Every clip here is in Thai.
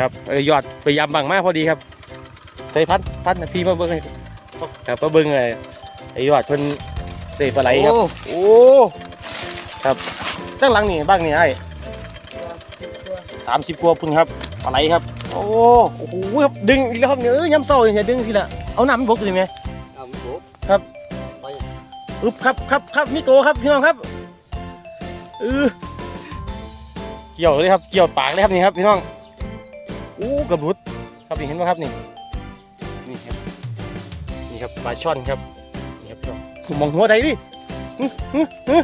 ครับเอ้ยยอดไปยำบังมากพอดีครับใส่พัดพัดนะพี่มาเบิ้งให้ครับมาเบิ้งไอ้ไอ้ยอดเพิ่นเตะปลาไหลครับ โอ้ครับจ้างหลังนี่บ้างนี่ไอ้สามสิบกว่าพุ่นครับปลาไหลครับ โอ้โอ้โหครับดึงอีกแล้วครับเนี่ยเอ้ยย้ำเศร้าอย่างเงี้ยดึงสิละเอาน้ำมันบกเลยไหมเอาหมูอึบครับครับครับมีโตครับพี่น้องครับเออเกี่ยวเลยครับเกี่ยวปากเลยครับนี่ครับพี่น้อง กระบุดครับนี่เห็นไหมครับนี่นี่ครับนี่ครับปลาช่อนครับนี่ครับพี่น้องผมมองหัวใดดิฮึฮึฮึ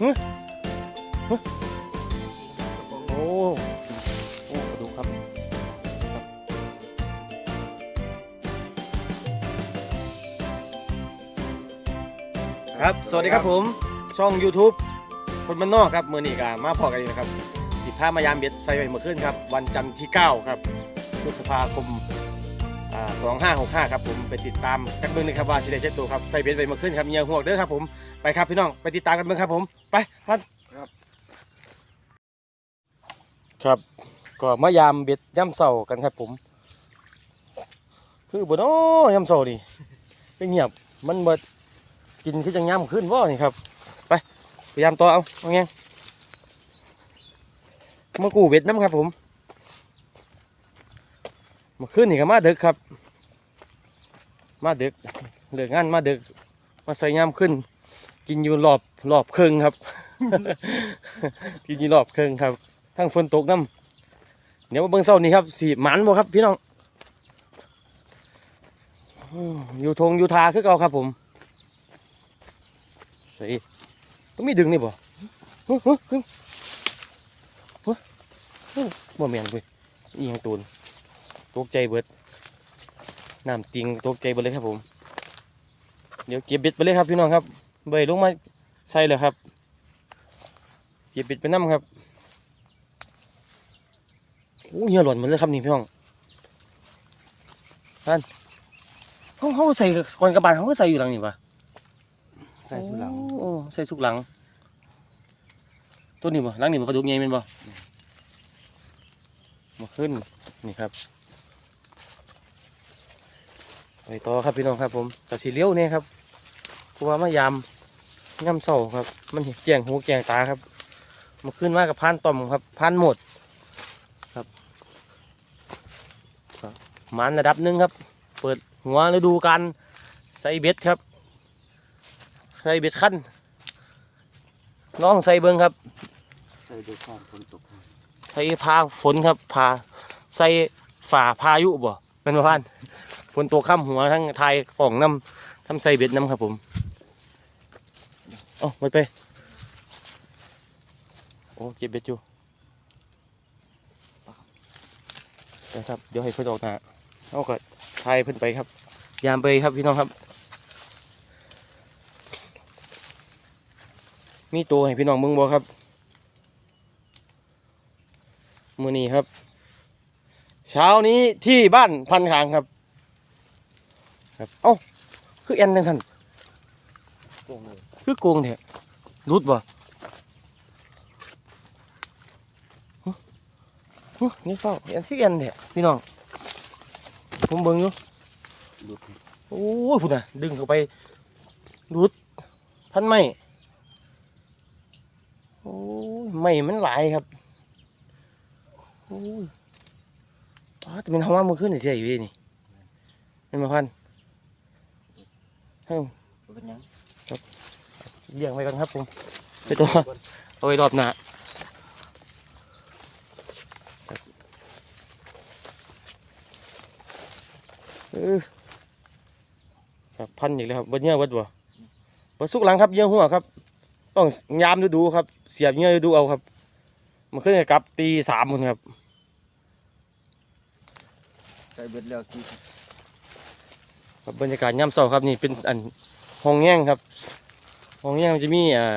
ฮึโอ้โอ้กระดูกครับครับ สวัสดีครับผม ช่อง YouTube คนบ้านนอกครับมือนี้ก็มาพอกันอีกนะครับ สิบห้ามายามเบ็ดใส่ไว้เมื่อคืนครับ วันจันทร์ที่ 9 ครับพฤษภาคมอ่าสองห้าหกห้าครับผมไปติดตามกันเบิ่งนะครับว่าสิได้เจ็ดตัวครับใส่เบ็ดไว้เมื่อคืนครับเงียห่วงเด้อครับผมไปครับพี่น้องไปติดตามกันเบิ่งครับผมไปพันครับก็มายามเบ็ดย่ำเสากันครับผม คือบ่เนาะย่ำเสานี่เป็นเงียบมันเบิดกินคือจังย่ำขึ้นว่นี่ครับ ไปพยายามต่อเอาเอาไง มากูเบ็ดน้ำครับผมมาขึ้นนี่ก็มาดึกครับ มาดึกเลิกงานมาดึก มาใส่ย่ำขึ้น กินอยู่รอบรอบเครึ่งครับ กินอยู่รอบเครึ่งครับ ทั้งฝนตกน้ำเดี๋ยวมาเบิ่งเศร้านี่ครับสีหมันบ่ครับ พี่น้องอยู่ทงอยู่ทาคือเก่าครับผมใส่ต้องมีดึงนี่บ่ฮึฮึฮึฮึฮึ บ่แม่นเว้ยอีหยังตูนตกใจเบิดน้ำติงตกใจเบิดเลยครับผม เดี๋ยวเก็บเบ็ดไปเลยครับพี่น้องครับเบยลงมาใส่เลยครับเก็บเบ็ดไปน้ำครับโอ้เหี้ยหล่นหมดเลยครับนี่พี่น้องท่านเขาเขาใส่ก่อนกระบาลเขาก็ใส่อยู่หลังนี่ปะใส่สุหลังโอ้ใส่สุกหลัง ตัวนี้บ่หลังนี่บ่ปลาดุกใหญ่แม่นบ่ มาขึ้นนี่ครับไปต่อครับพี่น้องครับ ผมแต่สีเลี้ยวเนี่ยครับเพราะว่ามายามย่ำเสาครับ มันเห็นแจงหูแจงตาครับมาขึ้นมากับพานต่อมครับพานหมดครับมันระดับหนึ่งครับ เปิดหัวฤดูการใส่เบ็ดครับใส่เบ็ดขั้นน้องใส่เบิ้งครับใส่ด้วยความฝนตก ใส่พาฝนครับพาใส่ฝ่าพายุบ่เป็นประพันฝนตกข้ามหัวทั้งไทยป่องน้ำทำใส่เบ็ดน้ำครับผมเอ้ไปไปโอ้เก็บเบ็ดอยู่นะครับเดี๋ยวให้เพิ่นออกน้าเอาก็ไทยเพิ่อนไปครับ ยามไปครับพี่น้องครับ มีตัวให้พี่น้องเบิ่งบ่ครับ มือนี้ครับ เช้านี้ที่บ้านพันขางครับ ครับ เอ้า คือแอนจังซั่นโกงเลยคือโกงแท้รุดบ่ฮะฮะนี่เฝ้าแอนคือแอนแท้พี่น้อง ผมเบิ่งอยู่โอ้ยพุ่นน่ะ ดึงเข้าไปรุดพันไม้โอ้ยไม้มันหลายครับ ป้าจะเป็นห้องว่ามือขึ้นเสียอยู่ดีนี่เป็นมาพันเฮ้ยเป็นยังเลี้ยงไว้กันครับผมไปตัวเอาไว้รอบหน้าเออครับพันอีกแล้วครับบนเงี้ยวัดบ่บนสุกหลังครับเยี่ยหัวครับต้องยามดูดูๆครับ เสียบเงี้ยดูๆเอาครับ มันขึ้นกับกลับตีสามคนครับใส่เบ็ดแล้วที่ครับบรรยากาศย่ำเสาครับนี่เป็นอันห้องแง่งครับห้องแง่งมันจะมีอ่า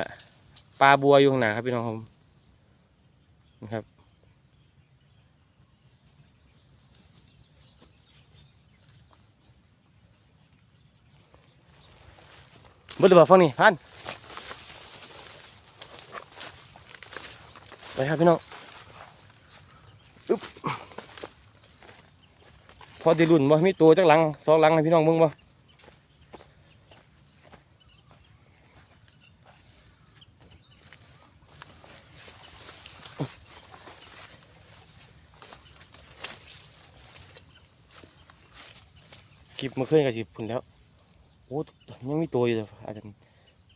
ปลาบัวอยู่ข้างหน้าครับพี่น้องครับนะครับเบิดรือเปล่ฟังนี่พันไปครับพี่น้องอึ๊บ อด้รุ่นบ่มีตัวจักหลังสองหลังให้พี่น้องเบิ่งบ่คลิปมื่อคืนก็สิพุ่นแล้วโอ้ยังมีตัวอยู่เลยอาจจะ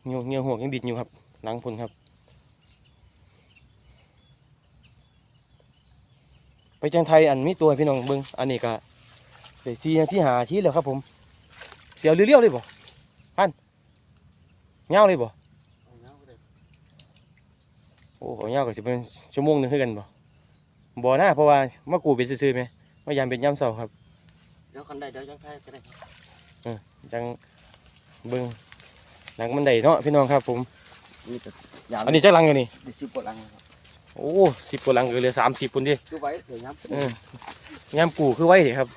เงี้ยวเงี้ยวหัวยังดิดอยู่ครับ หลังพุ่นครับ ไปจังไทยอันมีตัวพี่น้องเบิ่งอันนี้ก็ เดี๋ยวซีที่หาชี้แล้วครับผม เสียวเรียวๆเลยบ่พันเงาเลยบ่เอาเงาก็ได้โอ้โหเงาก็สิเป็นชั่วโมงหนึงคือกันบ่บ่นะเพราะว่ามากูเป็นซื่อๆไหมมายามเป็นยามเช้าครับเดี๋ยวคันได้เดี๋ยวจังไทยก็ได้ครับจังเบิ่งหลังมันได้เนาะพี่น้องครับผม นี่แต่ยามอันนี้จักหลังอยู่นี่ ดิสิบกว่าหลังครับ โอ้สิบกว่าหลังก็เหลือสามสิบปุ่นดิดูไว้เดี๋ยวย้ำเออยามกูคือไว้เด้ครับ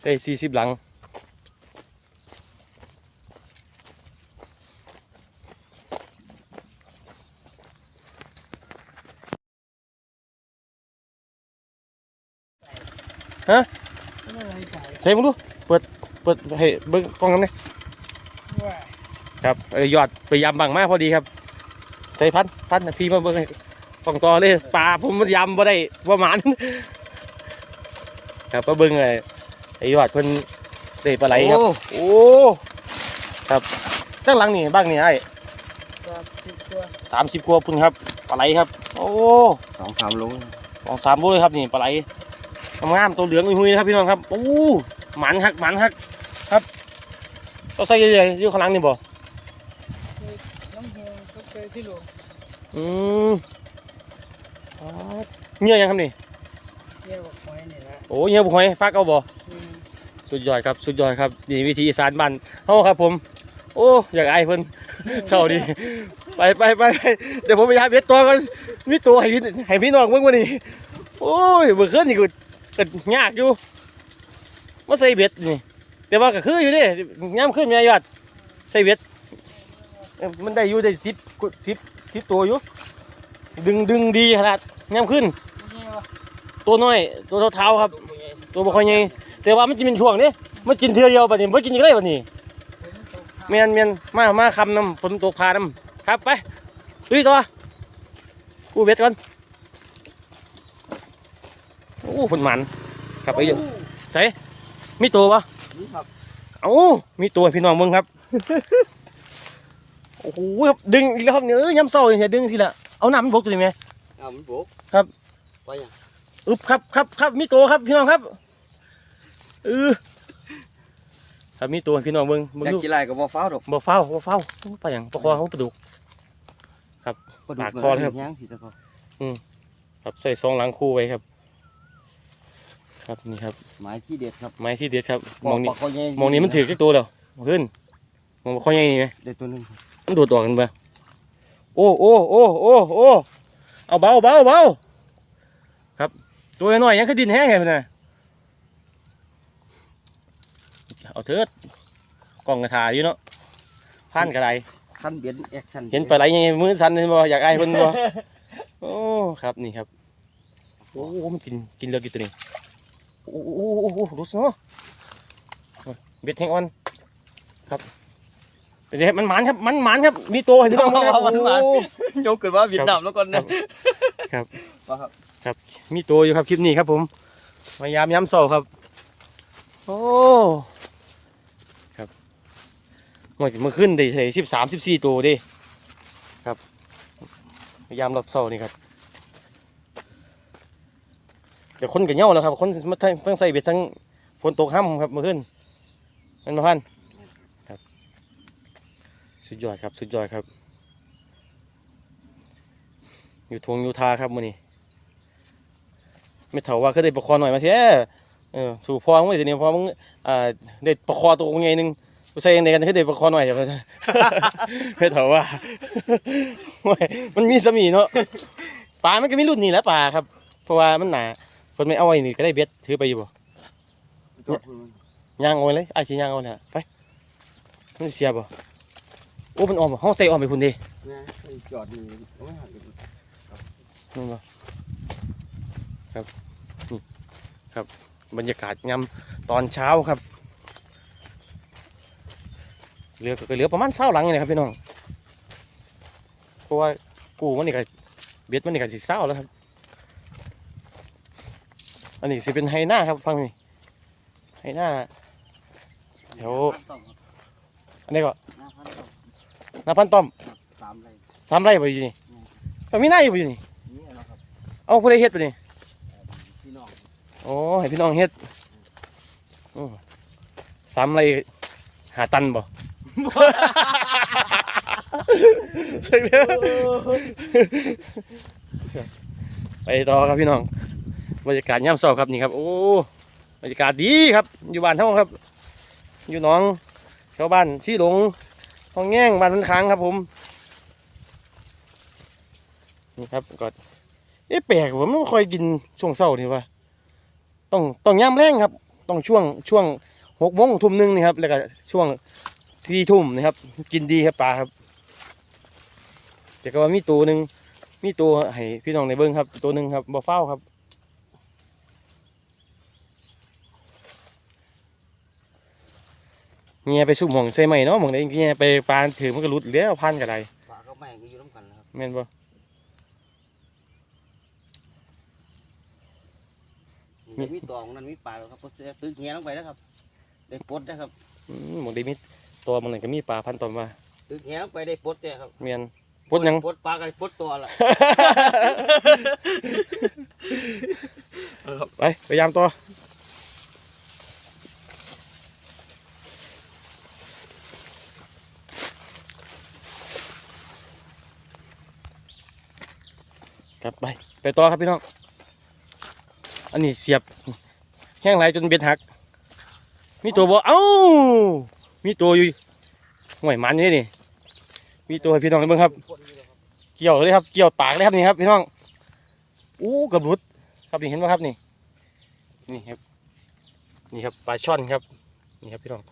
ใส่สี่สิบหลังใส่มึงดูเปิดเปิดให้เบิ้งกล้องน้ำเนี่ยครับเอ้ยยอดไปยำบังมากพอดีครับ ใส่พันพันน่ะพี่มาเบิ้งให้กล้องต่อเลยปลาผมมันยำบ่ได้ประมาณครับมาเบิ้งไอ้ไอ้ยอดเพิ่นได้ปลาไหลครับ โอ้โอ้ครับจักหลังนี่บ้างนี่ไอ้สามสิบตัวสามสิบกว่าพุ่นครับปลาไหลครับ โอ้สองสามโลสองสามโลเลยครับนี่ปลาไหลงามๆตัวเหลืองหุยๆนะครับพี่น้องครับโอ้หมันฮักหมันฮักครับก็ใส่ใหญ่ๆอยู่ข้างหลังนี่บ่ น้ำเฮงก็เคยที่หลวง อืมอ๋อเหงื่อยังครับนี่ เรียกว่าหอยนี่นะโอ้เหงื่อบุกหอยฟักเอาบ่ อืมสุดยอดครับ สุดยอดครับ นี่วิธีอีสานบ้านเฮาครับผม โอ้ อยากอายเพิ่น เศร้าดี ไปไปไปไปเดี๋ยวผมไปหาเบ็ดตัวกันมีตัวให้พี่ให้พี่น้องเบิ่งวันนี้ โอ้ยเมื่อคืนนี่ก็ก็ยากอยู่มาใส่เบ็ดนี่ แต่ว่าก็คืออยู่เดิยามขึ้นมียอดใส่เบ็ดเอ้ยมันได้อยู่ได้สิบสิบ สิบตัวอยู่ ดึงดึงดีขนาดยามขึ้นนี่วะตัวน้อย ตัวเท้าๆครับ ตัวบ่ค่อยใหญ่แต่ว่ามันจะเป็นช่วงนี้มันกินเทื่อเดียวบัดนี้มันกินอีกได้บัดนี้ฝนตกครับเมียนเมียนมามาคำน้ำฝนตกพาน้ำครับไปลุยตัวกูเบ็ดก่อนโอ้ผลหมันครับไปอยู่ใส่มีตัวปะนี่ครับเอ้ามีตัวให้พี่น้องมึงครับ โอ้โหครับดึงอีกแล้วครับเนี่ยเอ้ยย้ำเศร้าอย่าดึงสิละเอาน้ำมันบกตัวนี้ไหมอ่ามันโบกครับ ไปยังอึบครับครับครับมีตัวครับพี่น้องครับเออครับมีตัวให้พี่น้องมึงมึงอยากดูกินอะไรก็บ่ฟ้าวดอกบ่เฝ้าบ่เฝ้าไปอย่างประคอเขาปลาดุก ปากคอเลยครับย่างผิดแล้วก็ครับใส่ซองหลังคู่ไว้ครับ ครับนี่ครับหมายที่เด็ดครับไม้ที่เด็ดครับมองนี้ปลาคอใหญ่มองนี้มันถือจักตัวแล้วขึ้นมองบ่ค่อยใหญ่นี่ไหมได้ตัวหนึงครับ มันโดดตัวกันไปโอ้โอ้โอ้โอ้โอ้เอาเบาเบาเบาครับ ตัวน้อยๆยังคือดินแห้งไงเพื่อนน่ะเอาเถิดกล่องกระถาอยู่เนาะพันกระไดคันเบียนแอคชั่นเห็นปลาไหลยังไงมือสั่นเห็นบ่อยากไอ้เพิ่นบ่โอ้ครับนี่ครับโอ้มันกินกินเลือกกี่ตัวนี้โอ้โอ้โอ้โอ้รู้สึกเนาะเบ็ดแห้งอ่อนครับ เป็นไงมันหมานครับมันหมานครับมีตัวให้พี่น้องเบิ่งครับโอ้ ยกขึ้นมาเวียดนามแล้วก่อนนะครับว่าครับ มีตัวอยู่ครับคลิปนี้ครับผมพยายามย้ำเสาครับ โอ้ครับเมื่อเมื่อขึ้นได้สิบสามสิบสี่ตัวเดิครับพยายามรับเสานี่ครับเดี๋ยวคนกับเหย้าแล้วครับคนมาทั้งทั้งใส่เบ็ดทั้งฝนตกห้ำครับเมื่อขึ้นมันมาพันครับ สุดยอดครับ สุดยอดครับ อยู่ทงอยู่ทาครับมื้อนี้ไม่เท่าว่าก็ได้ประคอหน่อยมาเถอะเออสู่พ่อมึงเลยทีนี้พ่อมึงอ่าได้ประคอตัวไงหนึงกูใส่ยังไงกันคือได้ประคอหน่อยจ้ะไม่เท่าว่าโอ้ยมันมีสมีเนาะปลามันก็มีรุ่นนี้แหล้วปลาครับ เพราะว่ามันหนาคนไม่เอาไว้นี่ก็ได้เบ็ดถือไปอยู่บ่จอดพุ่นมันย่างเอาไว้เลยไอ้ชิย่างเอาเนี่ยไปมันเสียบ่โอ้มันออมบ่ห้องใส่ออมไปพุ่นดินะไอ้จอดนี่เอาไว้ห่างกันนู่นบ่ครับนี่ครับ บรรยากาศยามตอนเช้าครับเหลือก็เหลือประมาณเช้าหลังนี่นะครับพี่น้องเพราะว่ากูมันนี่ก็เบ็ดมันนี่ก็สิเช้าแล้วครับ อันนี้สิเป็นไฮหน้าครับฟังนี่ไฮหน้าแถวอันนี้ก็ห น้าพันต่อนาพันต้อมสามไรสามไร่ไปอยู่นี่ก็มีหน้าอยู่อยู่นี่นี่นะครับเอาผู้ใดเฮ็ดไปนี่พี่น้องโอ้ให้พี่น้องเฮ็ดโอ้สามไรหาตันบ่ใช่แล้วไปต่อครับพี่น้องบรรยากาศย่ำเช้าครับนี่ครับ โอ้บรรยากาศดีครับ อยู่บ้านเท่าครับ อยู่หน้องชาวบ้านชี้หลง ห้องแง่งบานนันค้างครับผม นี่ครับก็เอ๊ะแปลกผมไม่ค่อยกินช่วงเช้านี่ว่าต้องต้องย่ำแรงครับ ต้องช่วงช่วงหกโมงทุ่มหนึ่งนี่ครับ แล้วก็ช่วงสี่ทุ่มนะครับ กินดีครับปลาครับ แต่ก็ว่ามีตัวหนึ่งมีตัวให้พี่น้องในเบิ้งครับ ตัวหนึ่งครับบ่เฝ้าครับ เงียไปสุ่มหมองใส่ใหม่เนาะหมองใดเงียไปปลาถือมันก็หลุดแล้วพันกับใดปลาก็แม่งก็อยู่น้ำกันนะครับแม่นบ่มีมีตัวของนั้นมีปลาแล้วครับเพราะตึกเงี้ยลงไปแล้วครับได้ปลดนะครับอืมหมองใดมีตัวมันนั่นก็มีปลาพันตอมว่าตึกเงี้ยลงไปได้ปลดเนี่ยครับเมียนพดหยังปลดปลากันปลดตัวละไปพยายามตัว ครับไป ไปต่อครับพี่น้อง อันนี้เสียบแห้งไหลจนเบ็ดหัก มีตัวบ่เอ้า มีตัวอยู่ห่วยมันอยู่นี่ มีตัวให้พี่น้องเบิ่งครับ เกี่ยวเลยครับ เกี่ยวปากเลยครับนี่ครับพี่น้อง อู้กระบุด ครับนี่เห็นไหมครับนี่ นี่ครับ นี่ครับปลาช่อนครับ นี่ครับพี่น้อง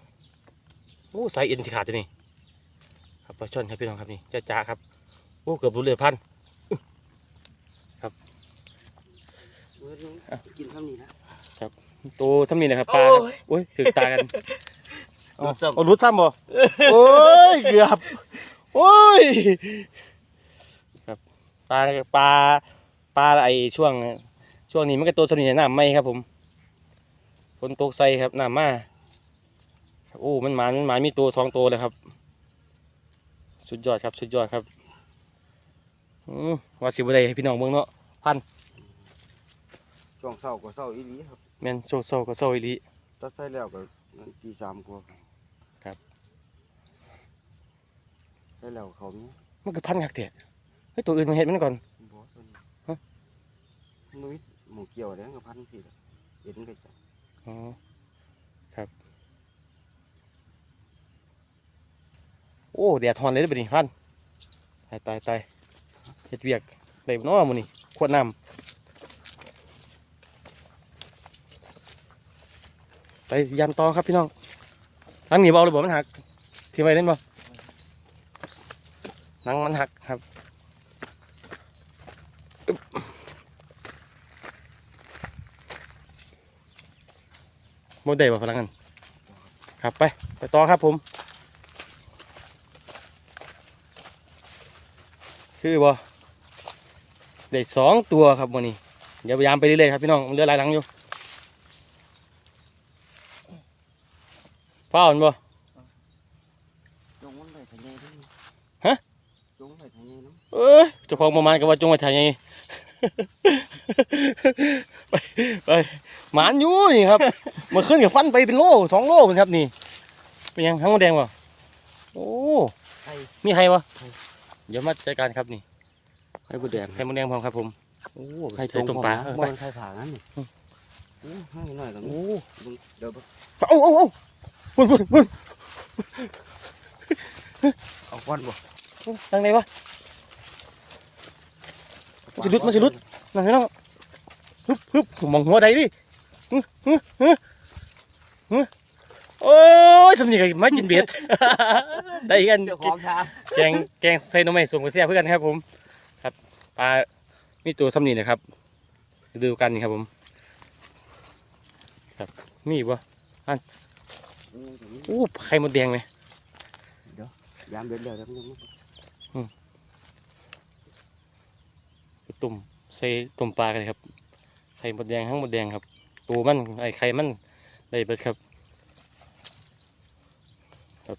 โอ้สายเอ็นสิขาดตัวนี้ครับปลาช่อนครับพี่น้องครับนี่จ้าจ้าครับโอ้เกือบรู้เลยพัน กินข้าวนี้นะตัวซ้ำนี่นะครับปลาโอ้ยโอ้ยถึงตากันหลุดซ้ำเอารุดซ้ำบ่โอ้ยเกือบโอ้ยครับปลาปลาปลาไอช่วง ช่วงนี้มันก็ตัวสนิทน้ำไหมครับผมฝนตกใส่ครับน้ำมาโอ้มันหมานมันหมานมีตัวสองตัวเลยครับ สุดยอดครับ สุดยอดครับอืมว่าสิบได้ให้พี่น้องเบิ่งเนาะ ช่วงเศร้าก็เศร้าอีหลีครับแม่นโชว์โซก็โซอีหลีตัดใส่แล้วก็ตีสามกว่าครับ ใส่แล้วเขานี้มันคือพันคักเตะเฮ้ยตัวอื่นมาเห็นมันก่อนบ่ต้นฮะมุ้ยหมูเกี่ยวแล้วก็พันสิล่ะเห็นก็จะอ๋อครับ โอ้แดดทอนเลยเด้อบัดนี้พันตายตายตายเฮ็ดเวียกได้บ่เนาะมื้อนี้ขวดน้ำ ไปยามต่อครับพี่น้องหนังหนีบเอาเลยบ่มันหักทีไว้เล่นบ่หนังมันหักครับอึ๊บบ่ได้บ่พลังกันครับไป ไปต่อครับผม คือบ่ได้สองตัวครับวันนี้เดี๋ยวพยายามไปเรื่อยๆครับพี่น้องมันเหลือหลายหลังอยู่ เฝ้ามันบ่จงมันไปทางไหนด้วยฮะจงไปทางไหนเนาะเอ้ยเจ้าของประมาณกับว่าจงไว้ถ่ายไงไปไปหมานอยู่นี่ครับเมื่อคืนกับฟันไปเป็นโลสองโลเหมือนครับนี่เป็นยังทั้งหมดแดงบ่โอ้ไข่มีใครวะเดี๋ยวมาจัดการครับนี่ไข่บุแดงไข่มดแดงพร้อมครับผมโอ้ไข่ใส่ตรงปลาเออบ่ไปเป็นไข่ผางนั่นนี่โอ้ให้หน่อยกันโอ้เดี๋ยวเบิ่งเอาเอาเอา พุ่นพุ่นพุ่นเอาก้อนบ่ทางไหนวะมันสิหลุดมันสิหลุดนั่นพี่น้องฮึบฮึบมองหัวใดดิฮึฮึฮึฮึโอ้ยสำนีกับมากินเบ็ดได้กันเจ้าของชาแกงแกงใส่หนมไม้ส่งกระเสียเพื่อนครับผม ครับปลามีตัวสำนีนะครับดูกันนี่ครับผมมีบ่อืมตรง นี้อู้ไข่มดแดงไหมยามเดือดเดียวแล้วมันไปตุ่มใส่ตุ่มปลากันเลยครับ ไข่มดแดงทั้งมดแดงครับ ตัวมันไอ้ไข่มันได้เบิดครับครับ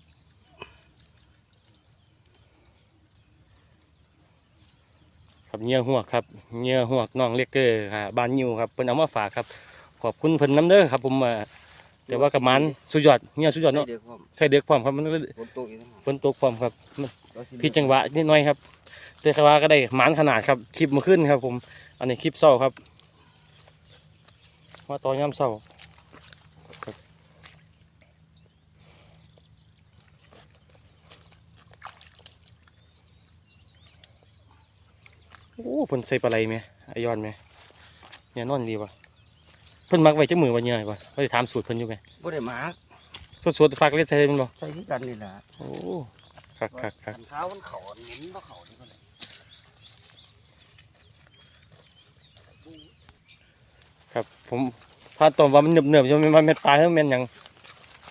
ครับเงี้ยหัวกครับเงี้ยหัวกน้องเล็กเกอร์ค่ะบานยิวครับเพิ่นเอามาฝากครับ ขอบคุณเพิ่นน้ำเด้อครับ ผมมา แต่ว่ากับมันสุดยอดเงี้ยสุดยอดเนาะเดือดความใส่เด็กความครับมันก็ฝนตกอีกแล้วฝนตกความครับมันเราสิผิดจังหวะนิดหน่อยครับ แต่ว่าก็ได้หมานขนาดครับคลิปมาขึ้นครับ ผม อันนี้คลิปเศร้าครับมาตอนย่ำเศร้าครับโอ้เพิ่นใส่ปลาไหลไหมไอยอนไหมเนี่ยนอนดีวะ เพิ่นมักไว้เจ้ามือวันเนี้ยวะเราจะถามสูตรเพิ่นอยู่ไหมบ่ได้มาร์กสดๆฝากเล่นใส่มันบ่ใส่ที่กันนี่แหละโอ้คักคักคักเท้ามันเขาเน้นว่าเขานี่ก็เลยครับ ผมพาตอมว่ามันเนือบๆใช่ไหมมันเป็นปลาใช่ไหมนหยัง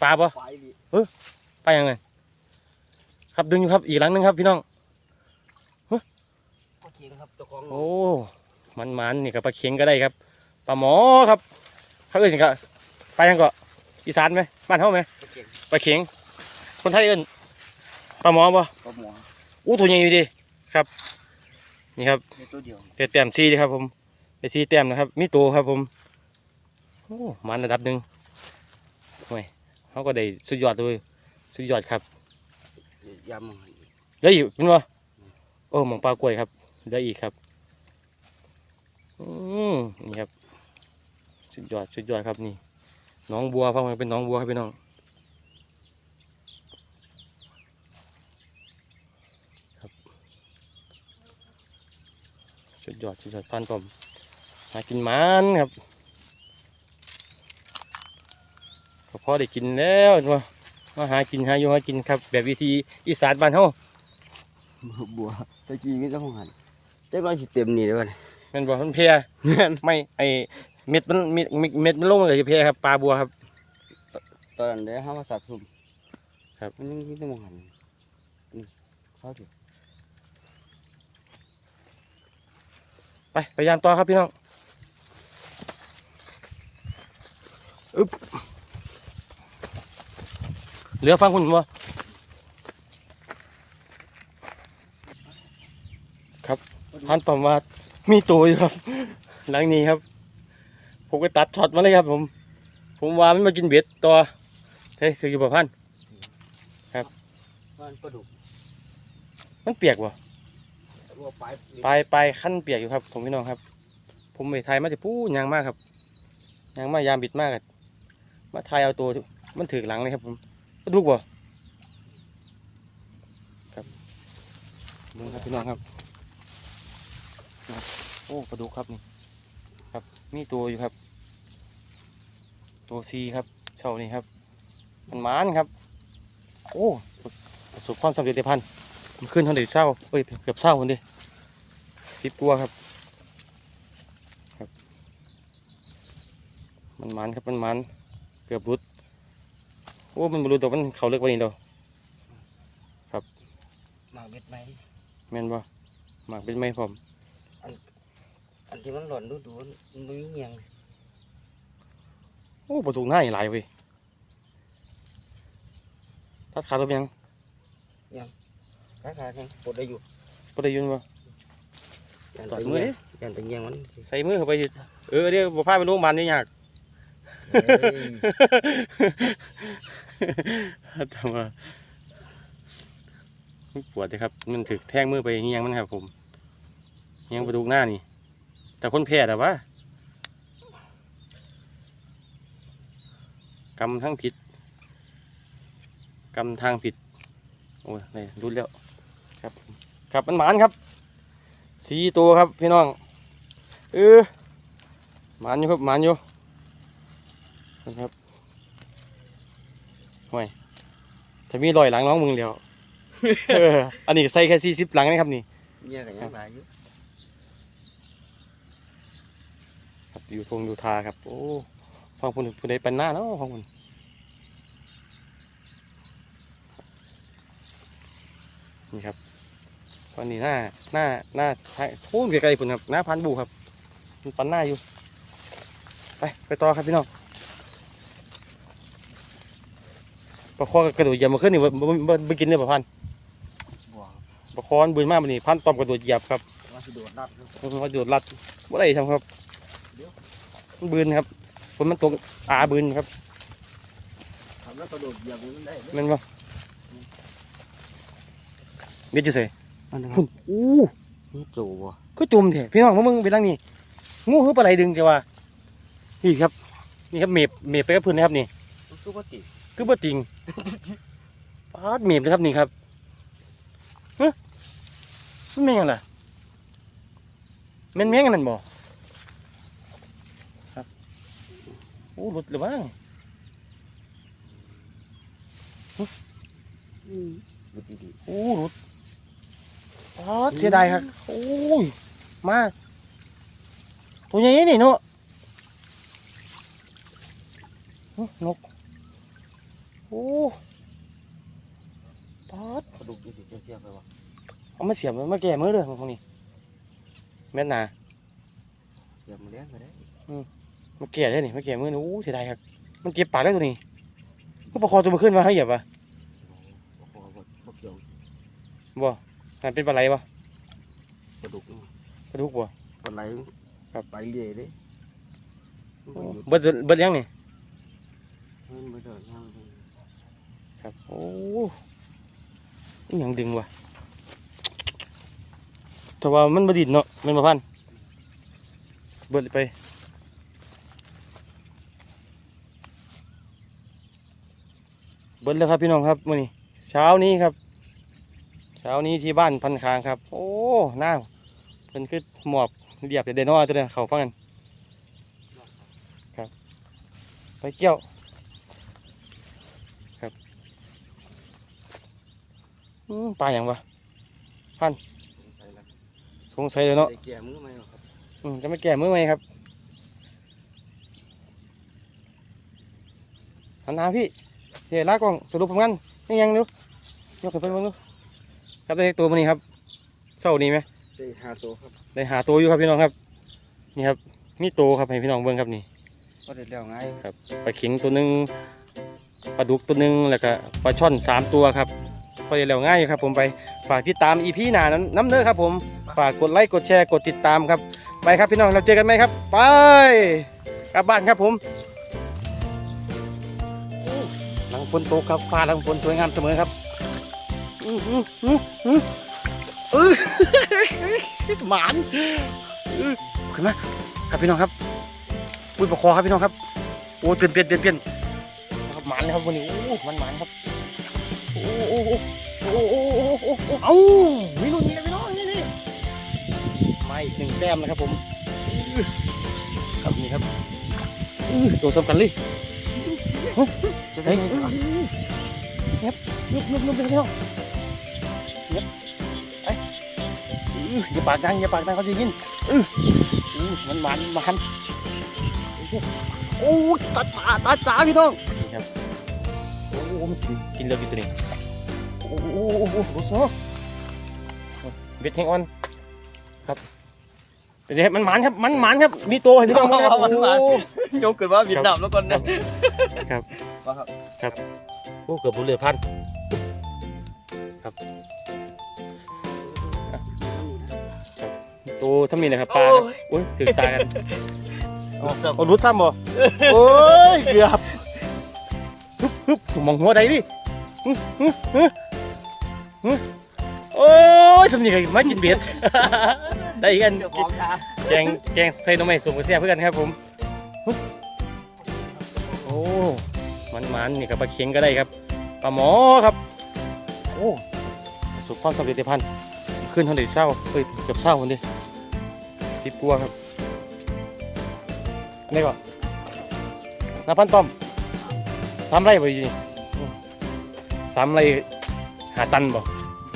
ปลาปะไฟดิปลาหยังไงครับดึงอยู่ครับอีกหลังหนึงครับพี่น้อง ก็เก่งครับเจ้าของโอ้มันมันๆนี่กับปลาเข็งก็ได้ครับปลาหมอครับ เขาเอื่นก็ปลาหยังก็อีสานไหมบ้านเฮาไหมก็เก่งปลาเข็งคนไทยเอื่นปลาหมอปะก็หมออู้ตัวใหญ่อยู่ดีครับ นี่ครับในตัวเดียวแต่แต้มซีดีครับผมไปซีแต้มนะครับมีตัวครับผมโอ้มันระดับหนึ่งโอ้ยเขาก็ได้สุดยอดเลยสุดยอดครับยำมันเหลืออีกเป็นวะโอ้หมองปลากล้วยครับเหลืออีกครับอืมนี่ครับ สุดยอดสุดยอดครับนี่หน้องบัวฟังมาเป็นหน้องบัวครับพี่น้องครับสุดยอดสุดยอดพันผมหากินหมันครับก็พอได้กินแล้วเห็นบ่มาหากินหาอยู่หากินครับ แบบวิธีอีสานบ้านเฮาบัวตะกี้ก็ต้องหันเจ้าก็สิเต็มนี่เด้อแมันบอกมันเพลียไม่ไอ เม็ดมันเม็ดเม็ดเม็ดมันลงเลยเพลียครับปลาบัวครับ ตอนนั้นได้ห้ามาสัตว์ซุ่มครับ มันยังมีแต้องหันนี่เขาดิไปพยายามต่อครับพี่น้องอึ๊บเหลือฟังคุณบ่ครับพันต่อมามีตัวอยู่ครับ หลังนี้ครับ ผมก็ตัดช็อตมาเลยครับ ผม ผมว่ามันมากินเบ็ดต่อใช่ซื้ออยู่บ่พันมันปลาดุกมันเปียกบ่บัวปลายปลายปลายขั้นเปียกอยู่ครับ ผมพี่น้องครับ ผมไปไทยมาจะปู้ยางมากครับยางมากยามบิดมากอะมาไทยเอาตัวมันถือหลังเลยครับ ผมกระดูกบ่ครับมึงครับพี่น้องครับครับโอ้กระดูกครับนี่ครับ มีตัวอยู่ครับ ตัวซีครับเช่านี่ครับ มันหมานครับ โอ้ประสบความสำเร็จในพันมันขึ้นเท่าไหร่เศร้าเอ้ยเกือบเศร้าคนเดีสิบตัวครับครับ มันมันครับมันมันเกือบรุดโอ้มันบรุดแต่มันเขาเลิกวันนี้เดอหมากเบ็ดไหมแม่นบ่หมากเป็นไม้พร้อม อันที่มันหล่นดูดูๆมันไม่มีเงียงโอ้ประตูหน้าอีหลายเว้ยทัดขาตัวเป็นยังขาขาแข็งปวดได้อยู่ปได้อยืนบ่ยันตอตะดมือเงียดิงยันตะเงียงมันสิใส่มือเข้าไปสิเออเดี๋ยวบ่พาไปโรงพยาบาลนี่ยากเอ้ยทำมาปวดเลยครับ มันถึกแทงมือไปเฮียงมันครับผมเฮียงประตูหน้านี่ แต่คนแพ้แต่ว่ากำทั้งผิดกำทางผิด โอ้ยนี่รุดแล้วครับ ครับมันหมานครับสีตัวครับพี่น้องเออหมานอยู่ครับหมานอยู่นะครับห่วยถ้ามีรอยหลังน้องมึงเดียวอันนี้ใส่แค่สี่สิบหลังนะครับนี่เงียงกันยังหลายอยู่ ครับ อยู่ทงอยู่ทาครับ โอ้ฟังคุณคุณได้ปันหน้าเนาะฟังคุณนี่ครับตอนนี้หน้าหน้าหน้าท้ายโอ้ยไกลๆคุณครับหน้าพันบูครับมันปันหน้าอยู่ ไปไปต่อครับพี่น้องปลาคอกระโดดเหยียบมาขึ้นนี่บ่บ่บ่บ่กินเนี่ยปลาพันบ่ปลาคอมันบืนมากมันนี่พันตอมกระโดดเหยียบครับว่าสิโดดนัดครับมันกระโดดลัดบ่ได้ทำครับมัน บืนครับฝนมันตกอาบืนครับทำแล้วกระโดดเหยียบมันได้แม่นบ่เบ็ดอยู่ไสอันนั้นคุณอู้นี่โจบ่ก็จุ่มแท้พี่น้องมามึงไปทางนี้งูหือปลาไหลดึงจ้ะว่านี่ครับ นี่ครับเมบเมบไปกับพื้นนะครับนี่สู้ก็ติคือบ่ติง ปาดเมบเลยครับนี่ครับฮะมันแม่งล่ะแม่นแม่งอันนั่นบ่ครับโอ้หลุดเลยว่างอืมดูดีโอ้หลุดปาดเสียดายครับโอ้ยมาตัวใหญ่นี่เนาะหึนกโอ้ปาดๆกระดูกดีสิเทียบไปบ่เอามาเสียบมาแก้มือเด้อพวกนี้แม่นนาเทียบมาเลี้ยงก็ได้ มาแก้ได้นี่มาแก้มือนี่โอ้เสียดายครับมันเจ็บปากได้ตัวนี้ก็ประคองตัวมาขึ้นมาให้เหยียบวะบ่พอบ่บ่เกี่ยวบ่มันเป็นปลาไหลบ่กระดูกปลาดุกบ่ปลาไหลกับไปเรื่อยเด้มันบ่หยุดเบิดเบิดยังนี่มันบ่ได้ย่างเลยครับโอ้ยยังดึงวะแต่ว่ามันบดินเนาะแมันมาพันเบิดไป เบิดแล้วครับพี่น้องครับมื้อนี้เช้านี้ครับ เช้านี้ที่บ้านพันคางครับ โอ้หน้าเพิ่นคือหมอบเรียบเดนอตัวเนี้เขาฟังกันครับ ไปเกี่ยวอืมปลาอย่างวะใส่ละสงสัยเลยเนาะแก่มือไหมครับอืมจะไม่แก่มือไหมครับหันหน้าพี่ เดี๋ยวลากล้องสรุปผลงานนี่ยังดูยกขึ้นไปเบ้างดูครับได้ตัวมันนี้ครับเศร้านี้ไหมได้ห้าตัวครับได้หาตัวอยู่ครับพี่น้องครับ นี่ครับมีตัวครับให้พี่น้องเบิ่งครับนี่ก็ได้แล้วไงครับปลาเข็งตัวหนึ่งปลาดุกตัวหนึ่งแล้วก็ปลาช่อนสามตัวครับพอได้แล้วง่ายอยู่ครับผมไปฝากติดตามอีพีหน้านั้นน้ำเด้อครับผมฝากกดไลค์กดแชร์กดติดตามครับไปครับพี่น้องเราเจอกันไหมครับ ไปกลับบ้านครับผม ฝนตกครับฟ้าหลังฝนสวยงามเสมอครับหมานขึ้นมาครับพี่น้องครับอุ้ยประคอครับพี่น้องครับโอ้เตือนเตือนเตือนเตือนครับหมานครับวันนี้โอ้มันหมานครับโอ้โอ้โอ้โอ้โอ้โอ้โอ้เอาไม่รู้นี่นพี่น้องนี่นี่มาอีกหนึ่งแต้มนะครับผม ครับนี่ครับตัวสำคัญเลย จะใส่เงียบเงียบเงียบเงียบไปพี่น้องเงียบไปอื้ออย่าปากดังอย่าปากดังเขาจะยินอือมันมันมันโอ้ตาตาตาจ๋าพี่น้องนี่ครับโอ้โหมันกินกินเลือดอยู่ตัวนี้โอ้โหโอ้โหโอ้โหโอ้โหเบ็ดแห้งอ่อน เป็นไงมันหมานครับมันหมานครับมีตัวเห็นพี่น้องไหมครับมันหมาน โอ้ ยกขึ้นว่าบิดดับแล้วก่อนนะครับ ว่าครับโอ้เกือบบุญเหลือพันครับตัวซ้ำนี่นะครับปลาครับโอ้ยถึงตากันเอารุดซ้ำบ่โอ้ยเกือบฮึบฮึบมองหัวใดดิฮึฮึฮึฮึ โอ้ยสมิงกับมากินเบียดได้อีกอันแกงแกงใส่น้ำไม้สมกับแซ่บเพื่อนครับผมโอ้มันมันนี่กับปลาเค็งก็ได้ครับปลาหมอครับ โอ้ประสความสำเร็จเดยวพันขึ้นเท่าไหร่เศร้าเฮ้ยเกือบเศร้าคนดิสิบตัวครับอันนี้ก่อนน้าพันต้อมสามไร่บ่อยู่นี่อ้สามไรหาตันบอก